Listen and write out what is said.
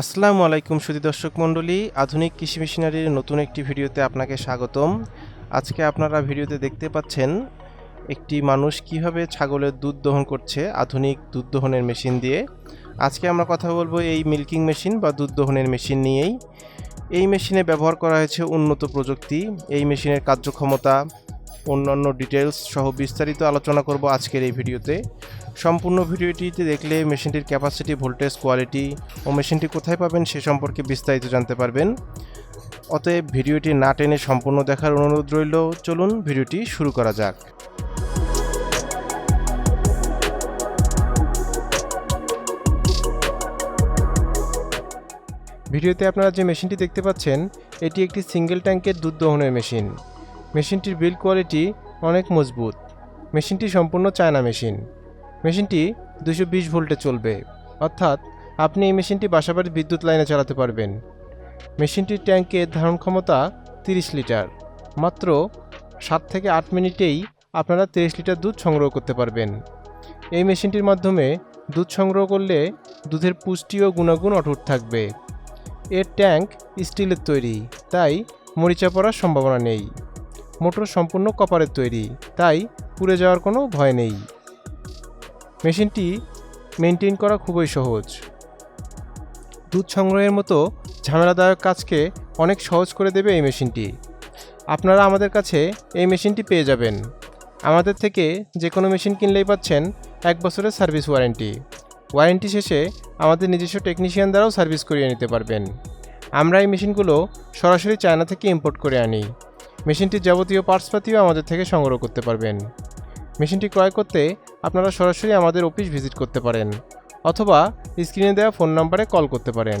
আসসালামু আলাইকুম সুধী দর্শক মণ্ডলী, আধুনিক কৃষি মেশিনারির নতুন একটি ভিডিওতে আপনাকে স্বাগতম। আজকে আপনারা ভিডিওতে দেখতে পাচ্ছেন একটি মানুষ কীভাবে ছাগলের দুধ দহন করছে, আধুনিক দুধ দহনের মেশিন দিয়ে। আজকে আমরা কথা বলব এই মিল্কিং মেশিন বা দুধ দহনের মেশিন নিয়েই। এই মেশিনে ব্যবহার করা হয়েছে উন্নত প্রযুক্তি, এই মেশিনের কার্যক্ষমতা অন্যান্য ডিটেলস সহ বিস্তারিত আলোচনা করব আজকের এই ভিডিওতে। সম্পূর্ণ ভিডিওটিতে দেখলে মেশিনটির ক্যাপাসিটি ভোল্টেজ কোয়ালিটি ও মেশিনটি কোথায় পাবেন সে সম্পর্কে বিস্তারিত জানতে পারবেন। অতএব ভিডিওটি না টেনে সম্পূর্ণ দেখার অনুরোধ রইল। চলুন ভিডিওটি শুরু করা যাক। ভিডিওতে আপনারা যে মেশিনটি দেখতে পাচ্ছেন, এটি একটি সিঙ্গেল ট্যাঙ্কের দুধ দহনের মেশিন। মেশিনটির বিল্ড কোয়ালিটি অনেক মজবুত। মেশিনটি সম্পূর্ণ চায়না মেশিন। মেশিনটি দুশো বিশ ভোল্টে চলবে। অর্থাৎ আপনি এই মেশিনটি বাসাবাড়ির বিদ্যুৎ লাইনে চালাতে পারবেন। মেশিনটির ট্যাঙ্কের ধারণ ক্ষমতা তিরিশ লিটার। মাত্র সাত থেকে আট মিনিটেই আপনারা তিরিশ লিটার দুধ সংগ্রহ করতে পারবেন। এই মেশিনটির মাধ্যমে দুধ সংগ্রহ করলে দুধের পুষ্টি ও গুণাগুণ অটুট থাকবে। এর ট্যাঙ্ক স্টিলের তৈরি, তাই মরিচা পড়ার সম্ভাবনা নেই। মোটর সম্পূর্ণ কপারের তৈরি, তাই পুড়ে যাওয়ার কোনো ভয় নেই। মেশিনটি মেনটেন করা খুবই সহজ। দুধ সংগ্রহের মতো ঝামেলাদায়ক কাজকে অনেক সহজ করে দেবে এই মেশিনটি। আপনারা আমাদের কাছে এই মেশিনটি পেয়ে যাবেন। আমাদের থেকে যে কোনো মেশিন কিনলেই পাচ্ছেন এক বছরের সার্ভিস ওয়ারেন্টি। ওয়ারেন্টি শেষে আমাদের নিজস্ব টেকনিশিয়ান দ্বারাও সার্ভিস করিয়ে নিতে পারবেন। আমরা এই মেশিনগুলো সরাসরি চায়না থেকে ইম্পোর্ট করে আনি। মেশিনটির যাবতীয় পার্টসপাতিও আমাদের থেকে সংগ্রহ করতে পারবেন। মেশিনটি ক্রয় করতে আপনারা সরাসরি আমাদের অফিস ভিজিট করতে পারেন, অথবা স্ক্রিনে দেওয়া ফোন নম্বরে কল করতে পারেন।